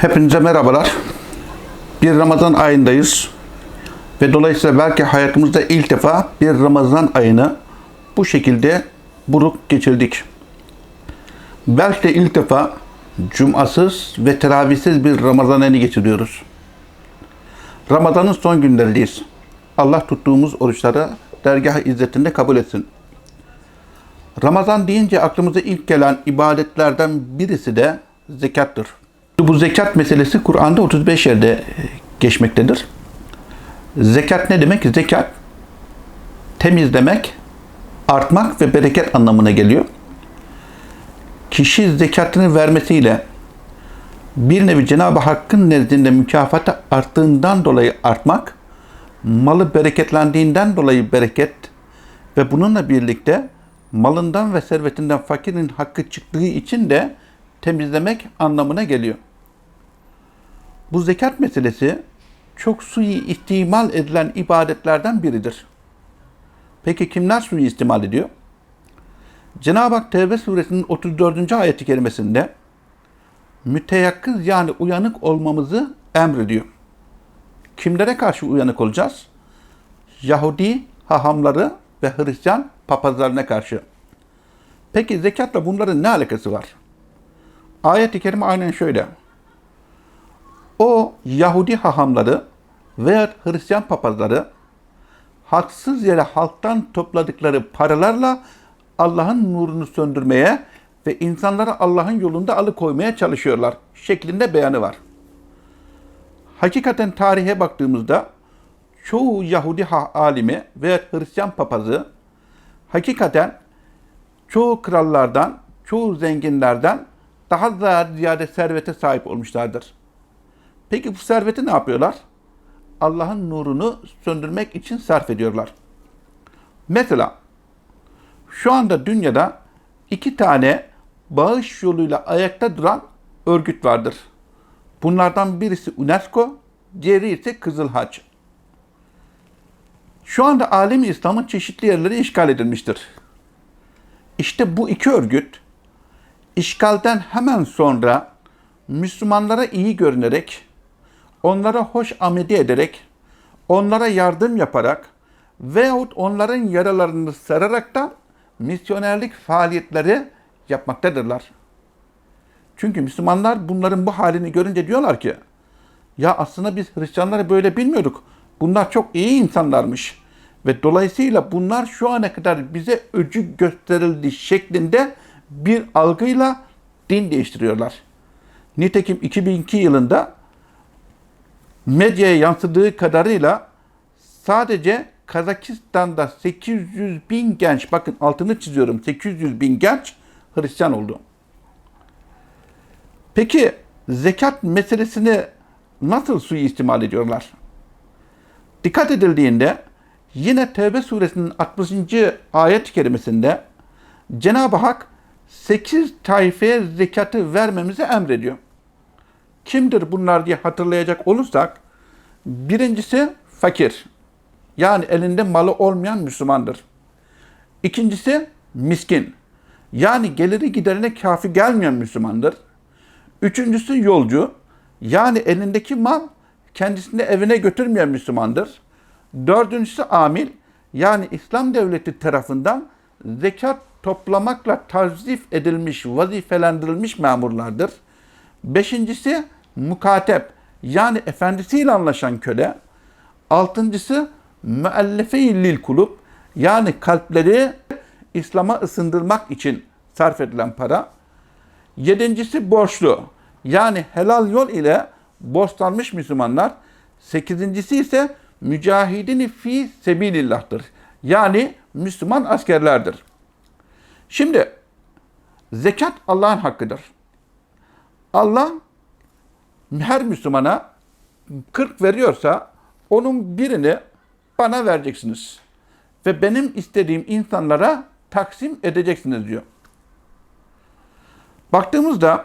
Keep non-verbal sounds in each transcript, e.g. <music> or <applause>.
Hepinize merhabalar. Bir Ramazan ayındayız. Ve dolayısıyla belki hayatımızda ilk defa bir Ramazan ayını bu şekilde buruk geçirdik. Belki de ilk defa cumasız ve teravihsiz bir Ramazan ayını geçiriyoruz. Ramazan'ın son günlerindeyiz. Allah tuttuğumuz oruçları dergah izzetinde kabul etsin. Ramazan deyince aklımıza ilk gelen ibadetlerden birisi de zekattır. Bu zekat meselesi Kur'an'da 35 yerde geçmektedir. Zekat ne demek? Zekat temizlemek, artmak ve bereket anlamına geliyor. Kişi zekatını vermesiyle bir nevi Cenab-ı Hakk'ın nezdinde mükafatı arttığından dolayı artmak, malı bereketlendiğinden dolayı bereket ve bununla birlikte malından ve servetinden fakirin hakkı çıktığı için de temizlemek anlamına geliyor. Bu zekat meselesi çok suyu istimal edilen ibadetlerden biridir. Peki kimler suyu istimal ediyor? Cenab-ı Hak Tevbe suresinin 34. ayeti kerimesinde müteyakkız yani uyanık olmamızı emrediyor. Kimlere karşı uyanık olacağız? Yahudi hahamları ve Hristiyan papazlarına karşı. Peki zekatla bunların ne alakası var? Ayet-i kerime aynen şöyle. O Yahudi hahamları veya Hristiyan papazları haksız yere halktan topladıkları paralarla Allah'ın nurunu söndürmeye ve insanları Allah'ın yolunda alıkoymaya çalışıyorlar şeklinde beyanı var. Hakikaten tarihe baktığımızda çoğu Yahudi alimi veya Hristiyan papazı hakikaten çoğu krallardan, çoğu zenginlerden daha da ziyade servete sahip olmuşlardır. Peki bu serveti ne yapıyorlar? Allah'ın nurunu söndürmek için sarf ediyorlar. Mesela şu anda dünyada iki tane bağış yoluyla ayakta duran örgüt vardır. Bunlardan birisi UNESCO, diğeri ise Kızıl Haç. Şu anda alemi İslam'ın çeşitli yerleri işgal edilmiştir. İşte bu iki örgüt işgalden hemen sonra Müslümanlara iyi görünerek, onlara hoş amedi ederek, onlara yardım yaparak veyahut onların yaralarını sararaktan misyonerlik faaliyetleri yapmaktadırlar. Çünkü Müslümanlar bunların bu halini görünce diyorlar ki, ya aslında biz Hristiyanları böyle bilmiyorduk. Bunlar çok iyi insanlarmış. Ve dolayısıyla bunlar şu ana kadar bize öcü gösterildi şeklinde bir algıyla din değiştiriyorlar. Nitekim 2002 yılında medyaya yansıdığı kadarıyla sadece Kazakistan'da 800 bin genç, bakın altını çiziyorum, 800 bin genç Hristiyan oldu. Peki zekat meselesini nasıl suistimal ediyorlar? Dikkat edildiğinde yine Tevbe suresinin 60. ayet-i kerimesinde Cenab-ı Hak 8 taifeye zekatı vermemizi emrediyor. Kimdir bunlar diye hatırlayacak olursak birincisi fakir. Yani elinde malı olmayan Müslümandır. İkincisi miskin. Yani geliri giderine kafi gelmeyen Müslümandır. Üçüncüsü yolcu. Yani elindeki mal kendisini evine götürmeyen Müslümandır. Dördüncüsü amil. Yani İslam devleti tarafından zekat toplamakla tazif edilmiş, vazifelendirilmiş memurlardır. Beşincisi mukatep. Yani efendisiyle anlaşan köle. Altıncısı müellefe lil kulub. Yani kalpleri İslam'a ısındırmak için sarf edilen para. Yedincisi borçlu. Yani helal yol ile borçlanmış Müslümanlar. Sekizincisi ise mücahidini fi sebilillah'tır. Yani Müslüman askerlerdir. Şimdi zekat Allah'ın hakkıdır. Allah her Müslümana 40 veriyorsa onun birini bana vereceksiniz. Ve benim istediğim insanlara taksim edeceksiniz diyor. Baktığımızda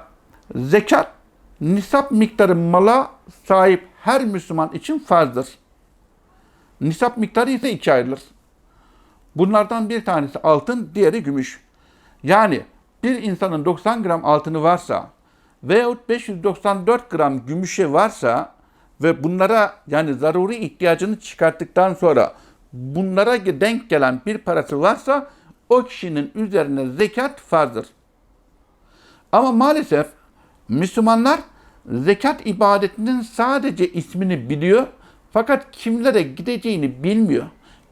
zekat nisap miktarı mala sahip her Müslüman için farzdır. Nisap miktarı ise ikiye ayrılır. Bunlardan bir tanesi altın, diğeri gümüş. Yani bir insanın 90 gram altını varsa veyahut 594 gram gümüşü varsa ve bunlara yani zaruri ihtiyacını çıkarttıktan sonra bunlara denk gelen bir parası varsa o kişinin üzerine zekat farzdır. Ama maalesef Müslümanlar zekat ibadetinin sadece ismini biliyor fakat kimlere gideceğini bilmiyor.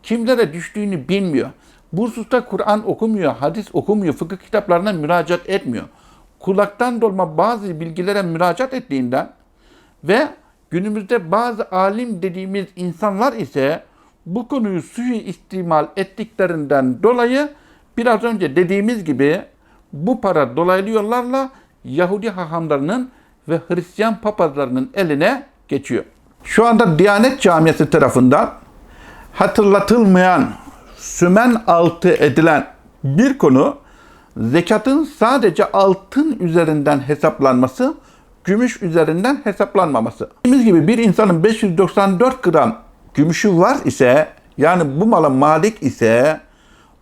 Kimlere düştüğünü bilmiyor. Bu hususta Kur'an okumuyor, hadis okumuyor, fıkıh kitaplarına müracaat etmiyor. Kulaktan dolma bazı bilgilere müracaat ettiğinden ve günümüzde bazı alim dediğimiz insanlar ise bu konuyu suyu istimal ettiklerinden dolayı biraz önce dediğimiz gibi bu para dolaylı yollarla Yahudi hahamlarının ve Hristiyan papazlarının eline geçiyor. Şu anda Diyanet Camiası tarafından hatırlatılmayan, sümen altı edilen bir konu zekatın sadece altın üzerinden hesaplanması, gümüş üzerinden hesaplanmaması. Dediğimiz gibi bir insanın 594 gram gümüşü var ise yani bu mala malik ise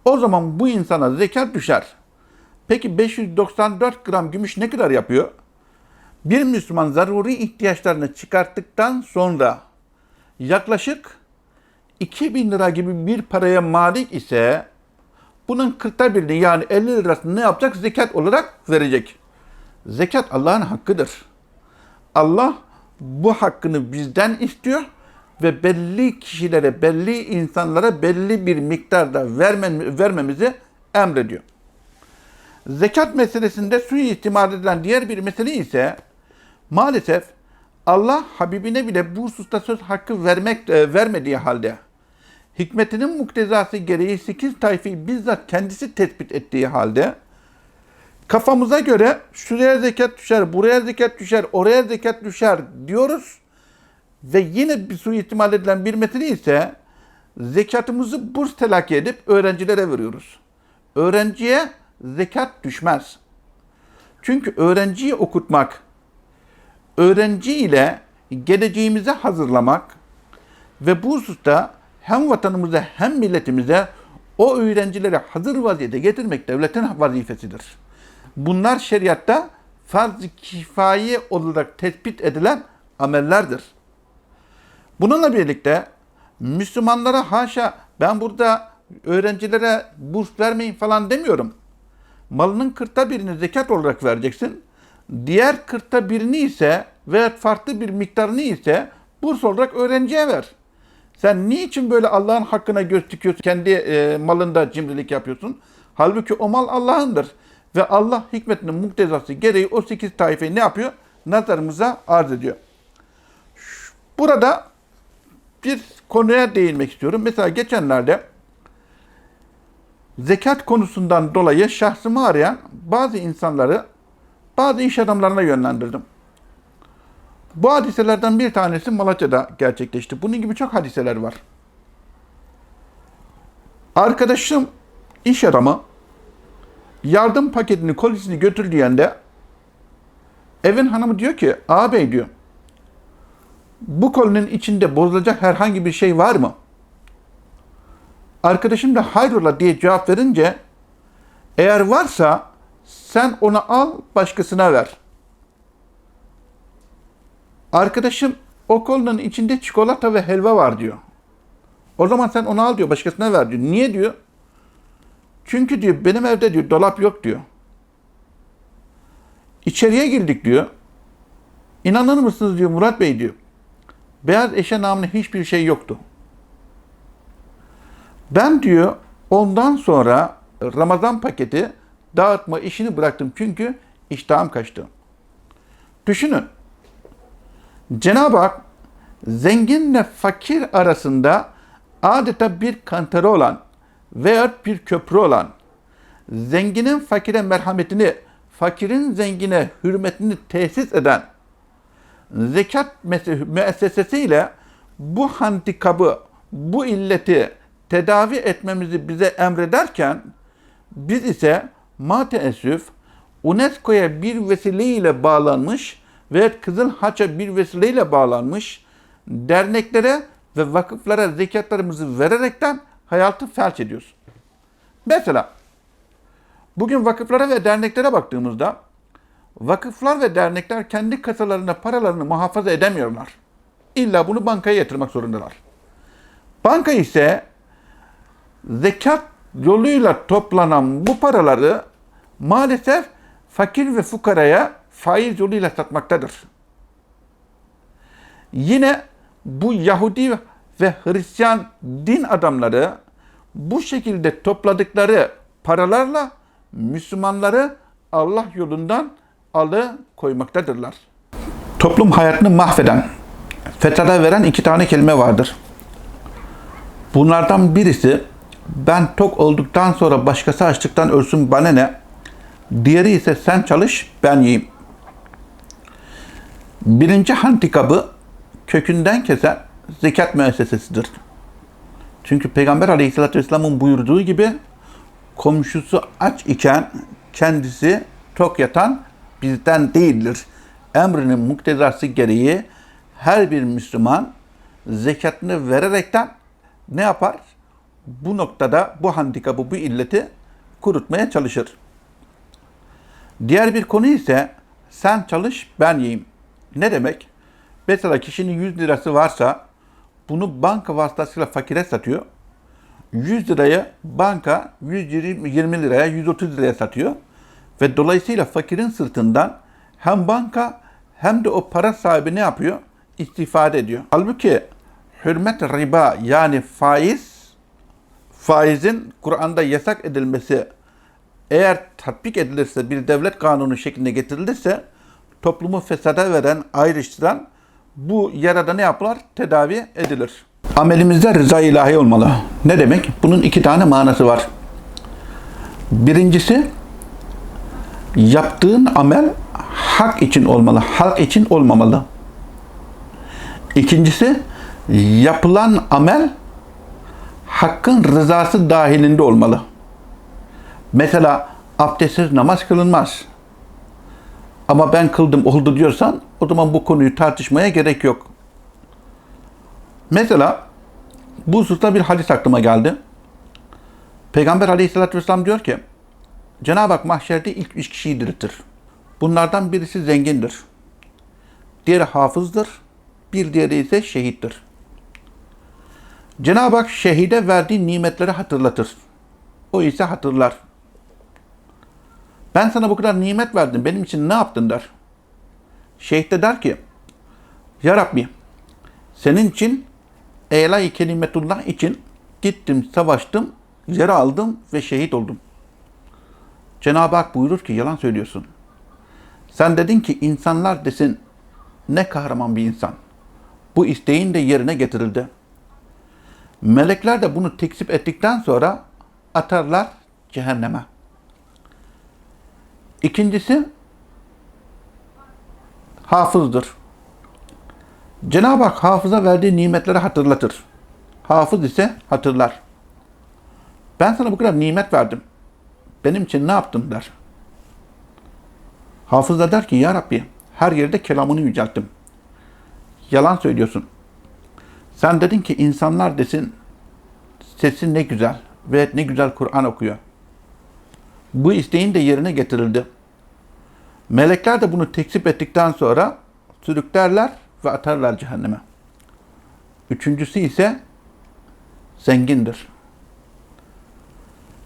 o zaman bu insana zekat düşer. Peki 594 gram gümüş ne kadar yapıyor? Bir Müslüman zaruri ihtiyaçlarını çıkarttıktan sonra yaklaşık 2000 lira gibi bir paraya malik ise bunun kırkta birini yani 50 lirasını ne yapacak? Zekat olarak verecek. Zekat Allah'ın hakkıdır. Allah bu hakkını bizden istiyor ve belli kişilere, belli insanlara belli bir miktarda vermem, vermemizi emrediyor. Zekat meselesinde suyu ihtimal edilen diğer bir mesele ise maalesef Allah Habibine bile bu hususta söz hakkı vermek e, vermediği halde hikmetinin muktezası gereği 8 tayfayı bizzat kendisi tespit ettiği halde kafamıza göre şuraya zekat düşer, buraya zekat düşer, oraya zekat düşer diyoruz. Ve yine bir suyu ihtimal edilen bir mesele ise zekatımızı burs telakki edip öğrencilere veriyoruz. Öğrenciye zekat düşmez. Çünkü öğrenciyi okutmak, öğrenci ile geleceğimize hazırlamak ve bu hususta hem vatanımıza hem milletimize o öğrencileri hazır vaziyete getirmek devletin vazifesidir. Bunlar şeriatta farz-ı kifaye olarak tespit edilen amellerdir. Bununla birlikte Müslümanlara haşa ben burada öğrencilere burs vermeyin falan demiyorum. Malının kırkta birini zekat olarak vereceksin. Diğer kırkta birini ise veya farklı bir miktarını ise burs olarak öğrenciye ver. Sen niçin böyle Allah'ın hakkına göz dikiyorsun? Kendi e, malında cimrilik yapıyorsun. Halbuki o mal Allah'ındır. Ve Allah hikmetinin muktezası gereği o sekiz taifeyi ne yapıyor? Nazarımıza arz ediyor. Burada bir konuya değinmek istiyorum. Mesela geçenlerde zekat konusundan dolayı şahsımı arayan bazı insanları bazı iş adamlarına yönlendirdim. Bu hadiselerden bir tanesi Malatya'da gerçekleşti. Bunun gibi çok hadiseler var. Arkadaşım iş adamı yardım paketini kolisini götürdüğünde evin hanımı diyor ki ağabey diyor bu kolinin içinde bozulacak herhangi bir şey var mı? Arkadaşım da hayrola diye cevap verince eğer varsa sen onu al başkasına ver. Arkadaşım o kolunun içinde çikolata ve helva var diyor. O zaman sen onu al diyor başkasına ver diyor. Niye diyor? Çünkü diyor benim evde diyor dolap yok diyor. İçeriye girdik diyor. İnanır mısınız diyor Murat Bey diyor. Beyaz eşya namına hiçbir şey yoktu. Ben diyor ondan sonra Ramazan paketi dağıtma işini bıraktım çünkü iştahım kaçtı. Düşünün. Cenab-ı Hak zenginle fakir arasında adeta bir kantarı olan veya bir köprü olan, zenginin fakire merhametini, fakirin zengine hürmetini tesis eden zekat müessesesiyle bu handikabı, bu illeti tedavi etmemizi bize emrederken biz ise ma teessüf UNESCO'ya bir vesileyle bağlanmış ve Kızıl Haç'a bir vesileyle bağlanmış derneklere ve vakıflara zekatlarımızı vererekten hayatı felç ediyoruz. Mesela bugün vakıflara ve derneklere baktığımızda Vakıflar ve dernekler kendi kasalarına paralarını muhafaza edemiyorlar. İlla bunu bankaya yatırmak zorundalar. Banka ise zekat yoluyla toplanan bu paraları maalesef fakir ve fukaraya faiz yoluyla satmaktadır. Yine bu Yahudi ve Hristiyan din adamları bu şekilde topladıkları paralarla Müslümanları Allah yolundan alı koymaktadırlar. Toplum hayatını mahveden, fesada veren iki tane kelime vardır. Bunlardan birisi ben tok olduktan sonra başkası açlıktan ölsün bana ne? Diğeri ise sen çalış ben yiyeyim. Birinci handikabı kökünden kesen zekat müessesesidir. Çünkü Peygamber Aleyhisselatü Vesselam'ın buyurduğu gibi komşusu aç iken kendisi tok yatan bizden değildir. Emrinin muktezası gereği her bir Müslüman zekatını vererekten ne yapar? Bu noktada bu handikabı, bu illeti kurutmaya çalışır. Diğer bir konu ise sen çalış ben yiyeyim. Ne demek? Mesela kişinin 100 lirası varsa bunu banka vasıtasıyla fakire satıyor. 100 liraya banka 120 liraya 130 liraya satıyor. Ve dolayısıyla fakirin sırtından hem banka hem de o para sahibi ne yapıyor? İstifade ediyor. Halbuki hürmet riba yani faiz faizin Kur'an'da yasak edilmesi eğer tatbik edilirse bir devlet kanunu şeklinde getirilirse toplumu fesada veren, ayrıştıran bu yarada ne yapılar? Tedavi edilir. Amelimizde rıza ilahi olmalı. Ne demek? Bunun iki tane manası var. Birincisi yaptığın amel hak için olmalı, halk için olmamalı. İkincisi yapılan amel hakkın rızası dahilinde olmalı. Mesela abdestsiz namaz kılınmaz. Ama ben kıldım oldu diyorsan o zaman bu konuyu tartışmaya gerek yok. Mesela bu hususta bir hadis aklıma geldi. Peygamber aleyhissalatü vesselam diyor ki Cenab-ı Hak mahşerde ilk üç kişiyi diriltir. Bunlardan birisi zengindir. Diğeri hafızdır. Bir diğeri ise şehittir. Cenab-ı Hak şehide verdiği nimetleri hatırlatır. O ise hatırlar. Ben sana bu kadar nimet verdim. Benim için ne yaptın der. Şehit de der ki Ya Rabbi senin için Eylâ-i kelimetullah için gittim, savaştım, yara aldım ve şehit oldum. Cenab-ı Hak buyurur ki yalan söylüyorsun. Sen dedin ki insanlar desin ne kahraman bir insan. Bu isteğin de yerine getirildi. Melekler de bunu tekzip ettikten sonra atarlar cehenneme. İkincisi hafızdır. Cenab-ı Hak hafıza verdiği nimetleri hatırlatır. Hafız ise hatırlar. Ben sana bu kadar nimet verdim. Benim için ne yaptın der. Hafız da der ki ya Rabbi her yerde kelamını yücelttim. Yalan söylüyorsun. Sen dedin ki insanlar desin sesin ne güzel ve ne güzel Kur'an okuyor. Bu isteğin de yerine getirildi. Melekler de bunu tekzip ettikten sonra sürüklerler ve atarlar cehenneme. Üçüncüsü ise zengindir.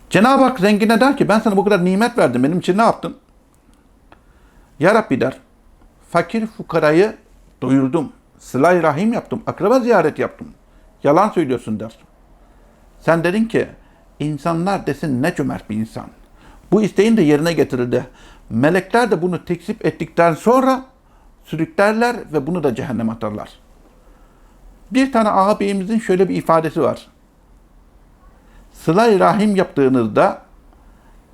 Cenab-ı Hak zengine der ki ben sana bu kadar nimet verdim. Benim için ne yaptın? Ya Rabbi der. Fakir fukarayı doyurdum. Sıla-i rahim yaptım. Akraba ziyaret yaptım. Yalan söylüyorsun der. Sen dedin ki insanlar desin ne cömert bir insan. Bu isteğin de yerine getirildi. Melekler de bunu tekzip ettikten sonra sürüklerler ve bunu da cehennem atarlar. Bir tane ağabeyimizin şöyle bir ifadesi var. Sıla-i rahim yaptığınızda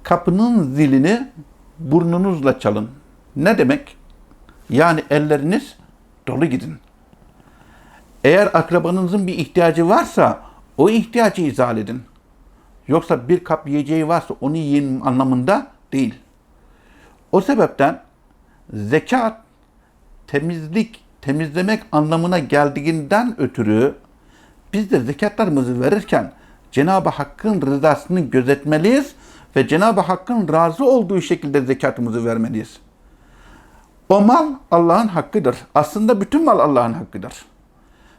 kapının zilini burnunuzla çalın. Ne demek? Yani elleriniz dolu gidin. Eğer akrabanızın bir ihtiyacı varsa o ihtiyacı izah edin. Yoksa bir kap yiyeceği varsa onu yiyin anlamında değil. O sebepten zekat temizlik, temizlemek anlamına geldiğinden ötürü biz de zekatlarımızı verirken Cenab-ı Hakk'ın rızasını gözetmeliyiz ve Cenab-ı Hakk'ın razı olduğu şekilde zekatımızı vermeliyiz. O mal Allah'ın hakkıdır. Aslında bütün mal Allah'ın hakkıdır.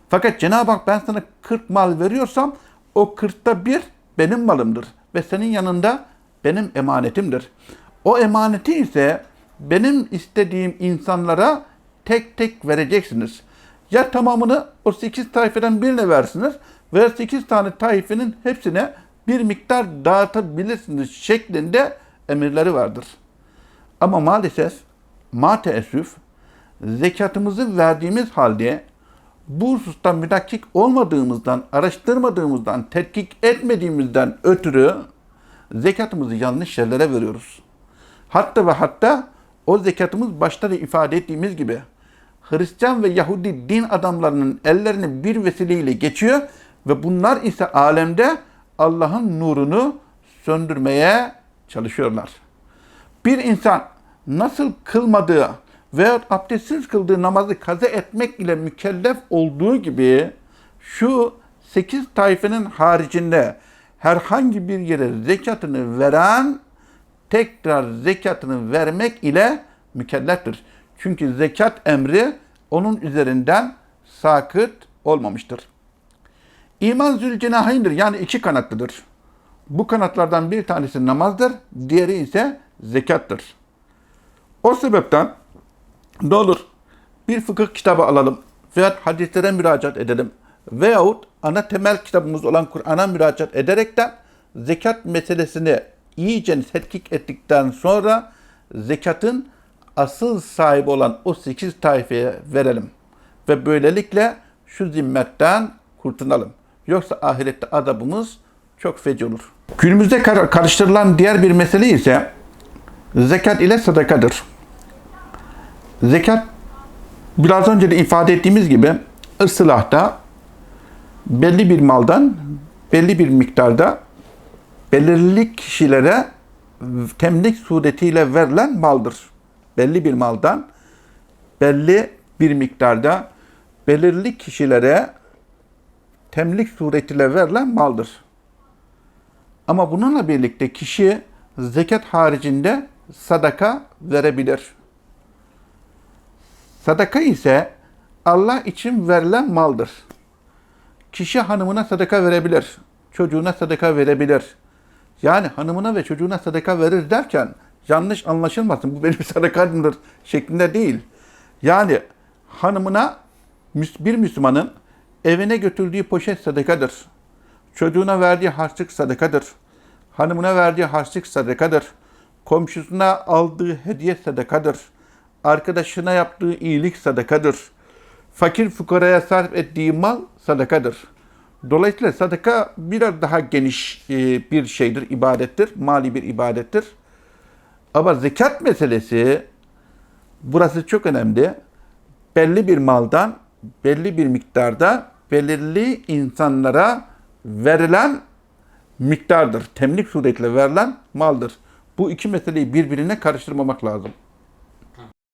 Fakat Cenab-ı Hak ben sana 40 mal veriyorsam o 40'ta bir benim malımdır. Ve senin yanında benim emanetimdir. O emaneti ise benim istediğim insanlara tek tek vereceksiniz. Ya tamamını o 8 tayfeden birine versiniz veya 8 tane tayfenin hepsine bir miktar dağıtabilirsiniz şeklinde emirleri vardır. Ama maalesef ma teessüf zekatımızı verdiğimiz halde bu hususta müdakkik olmadığımızdan, araştırmadığımızdan, tetkik etmediğimizden ötürü zekatımızı yanlış yerlere veriyoruz. Hatta ve hatta o zekatımız başta da ifade ettiğimiz gibi Hristiyan ve Yahudi din adamlarının ellerine bir vesileyle geçiyor ve bunlar ise alemde Allah'ın nurunu söndürmeye çalışıyorlar. Bir insan nasıl kılmadığı veya abdestsiz kıldığı namazı kaza etmek ile mükellef olduğu gibi şu sekiz tayfenin haricinde herhangi bir yere zekatını veren tekrar zekatını vermek ile mükelleftir. Çünkü zekat emri onun üzerinden sakıt olmamıştır. İman zülcenahindir yani iki kanatlıdır. Bu kanatlardan bir tanesi namazdır, diğeri ise zekattır. O sebepten ne olur bir fıkıh kitabı alalım veya hadislere müracaat edelim veyahut ana temel kitabımız olan Kur'an'a müracaat ederekten zekat meselesini iyice tetkik ettikten sonra zekatın asıl sahibi olan o sekiz taifeye verelim. Ve böylelikle şu zimmetten kurtulalım. Yoksa ahirette adabımız çok feci olur. Günümüzde kar- karıştırılan diğer bir mesele ise zekat ile sadakadır. Zekat biraz önce de ifade ettiğimiz gibi ıslahta belli bir maldan belli bir miktarda belirli kişilere temlik suretiyle verilen maldır. Belli bir maldan belli bir miktarda belirli kişilere temlik suretiyle verilen maldır. Ama bununla birlikte kişi zekat haricinde sadaka verebilir. Sadaka ise Allah için verilen maldır. Kişi hanımına sadaka verebilir, çocuğuna sadaka verebilir. Yani hanımına ve çocuğuna sadaka verir derken yanlış anlaşılmasın bu benim <laughs> sadakamdır şeklinde değil. Yani hanımına bir Müslümanın evine götürdüğü poşet sadakadır. Çocuğuna verdiği harçlık sadakadır. Hanımına verdiği harçlık sadakadır. Komşusuna aldığı hediye sadakadır. Arkadaşına yaptığı iyilik sadakadır. Fakir fukaraya sarf ettiği mal sadakadır. Dolayısıyla sadaka biraz daha geniş e, bir şeydir, ibadettir, mali bir ibadettir. Ama zekat meselesi, burası çok önemli. Belli bir maldan, belli bir miktarda, belirli insanlara verilen miktardır. Temlik suretiyle verilen maldır. Bu iki meseleyi birbirine karıştırmamak lazım.